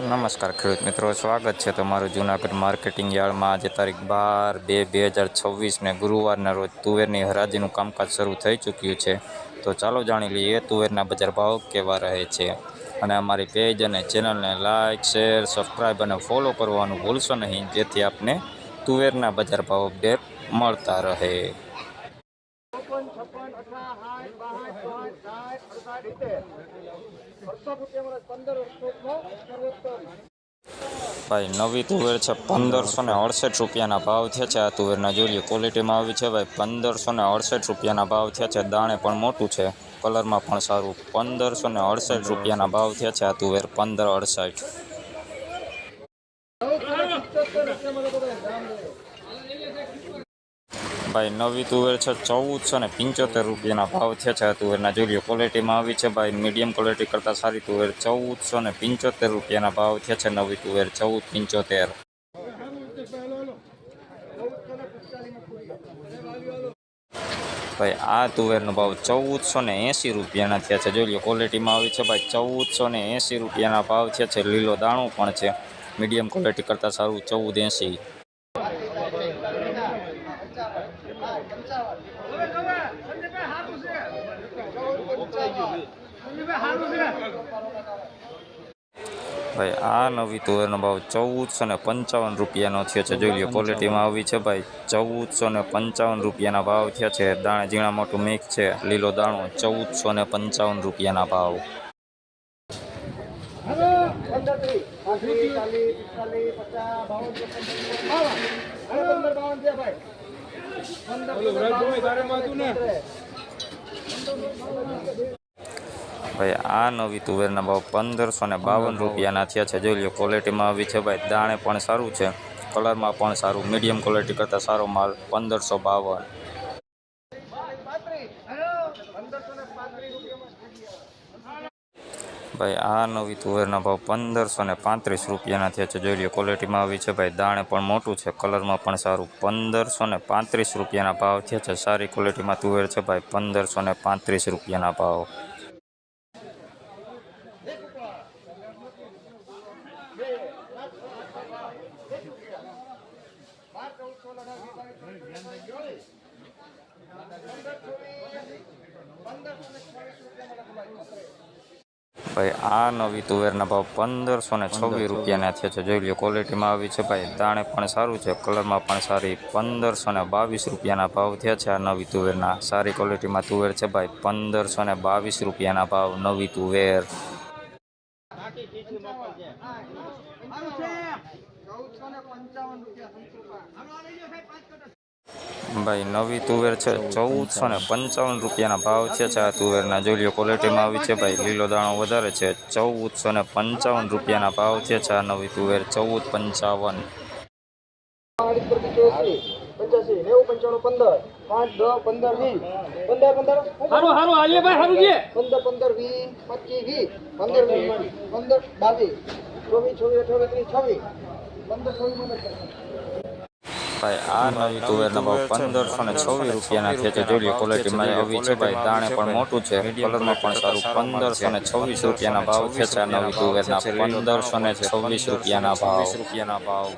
નમસ્કાર, ખેડૂત મિત્રો. સ્વાગત છે તમારું જૂનાગઢ માર્કેટિંગ યાર્ડમાં. આજે તારીખ બાર બે બે હજાર છવ્વીસને ગુરુવારના રોજ તુવેરની હરાજીનું કામકાજ શરૂ થઈ ચૂક્યું છે. તો ચાલો જાણી લઈએ તુવેરના બજાર ભાવ કેવા રહે છે. અને અમારી પેજ અને ચેનલને લાઇક શેર સબસ્ક્રાઈબ અને ફોલો કરવાનું ભૂલશો નહીં, જેથી આપને તુવેરના બજાર ભાવ અપડેટ મળતા રહે. છપ્પન ભાઈ, નવી તુવેર છે પંદરસો ને અડસઠ રૂપિયાના ભાવ થયા છે. આ તુવેરના જોઈએ ક્વોલિટીમાં આવી છે ભાઈ, પંદરસો ને અડસઠ રૂપિયાના ભાવ થયા છે. દાણે પણ મોટું છે કલરમાં પણ સારું. પંદરસો ને અડસઠ રૂપિયાના ભાવ થયા છે આ તુવેર પંદર અડસઠ. ભાઈ, નવી તુવેર છે ચૌદસો ને પંચોતેર રૂપિયાના ભાવ થયા છે. તુવેરના જોઈએ ક્વોલિટીમાં આવી છે ભાઈ મીડિયમ ક્વોલિટી કરતાં સારી તુવેર ચૌદસો ને પંચોતેર રૂપિયાના ભાવ થયા છે નવી તુવેર ચૌદ પંચોતેર. ભાઈ, આ તુવેરનો ભાવ ચૌદસો ને એંસી રૂપિયાના થયા છે. જોઈ લો ક્વોલિટીમાં આવી છે ભાઈ ચૌદસો ને એંસી રૂપિયાના ભાવ થયા છે. લીલો દાણો પણ છે. મીડિયમ ક્વોલિટી કરતાં સારું ચૌદ એંસી. ભાઈ આ નવી તુવેરનો ભાવ ચૌદસો ને પંચાવન રૂપિયાનો થયો છે જોઈ લો ક્વોલિટીમાં આવી છે ભાઈ ચૌદસો ને પંચાવન રૂપિયાના ભાવ થયા છે દાણા ઝીણા મોટું મિક્સ છે લીલો દાણો ચૌદસો ને પંચાવન રૂપિયાના ભાવ ભાઈ આ નવી તુવેરના ભાવ પંદરસો ને બાવન રૂપિયાના થયા છે. જોઈ લો ક્વોલિટીમાં આવી છે ભાઈ. દાણે પણ સારું છે. કલરમાં પણ સારું. મીડિયમ ક્વોલિટી કરતાં સારો માલ પંદરસો બાવન. ભાઈ આ નવી તુવેરના ભાવ પંદરસો ને પાંત્રીસ રૂપિયાના થયા છે. જોઈ લો ક્વોલિટીમાં આવી છે ભાઈ. દાણે પણ મોટું છે. કલરમાં પણ સારું. પંદરસો ને પાંત્રીસ રૂપિયાના ભાવ થયા છે. સારી ક્વોલિટીમાં તુવેર છે ભાઈ. પંદરસો ને પાંત્રીસ રૂપિયાના ભાવ. ભાઈ, આ નવી તુવેરના ભાવ પંદરસો ને છવ્વીસ રૂપિયાના થયા છે. જોઈ લો ક્વોલિટીમાં આવી છે. ભાઈ, દાણે પણ સારું છે કલરમાં પણ સારી. પંદરસો ને બાવીસ રૂપિયાના ભાવ થયા છે આ નવી તુવેરના. સારી ક્વોલિટીમાં તુવેર છે. ભાઈ, પંદરસો ને બાવીસ રૂપિયાના ભાવ નવી તુવેર. ને પંચાવન રૂપિયા ભાઈ, નવી તુવેર છે ચૌદસો ને પંચાવન રૂપિયાના ભાવ છે આ તુવેરના જોઈ લો ક્વોલિટીમાં આવી છે, ભાઈ, લીલો દાણો વધારે છે ચૌદસો ને પંચાવન રૂપિયાના ભાવ છે આ નવી તુવેર ચૌદ પંચાવન પર પંચ્યાસી નેવું પંચાણું પંદર પાંચ દસ પંદર વીસ. પંદર પંદર હારું હારું હાલીએ ભાઈ હારું છે પંદર પંદર વીસ પચીસ વીસ. પંદર પંદર બાવીસ. ચોવીસ ચોવીસ અઠાવીસ ત્રીસ છવ્વીસ. પંદર છવ્વીસ ભાઈ આ નવી તુવેરના ભાવ પંદરસો ને છવ્વીસ રૂપિયાના છે. તે જોઈ લો ક્વોલિટીમાં આવી છે ભાઈ દાણે પણ મોટું છે. કલરમાં પણ સારું પંદરસો ને છવ્વીસ રૂપિયાના ભાવ છે. આ નવી તુવેરના પંદરસો ને છવ્વીસ રૂપિયાના ભાવ રૂપિયાના ભાવ.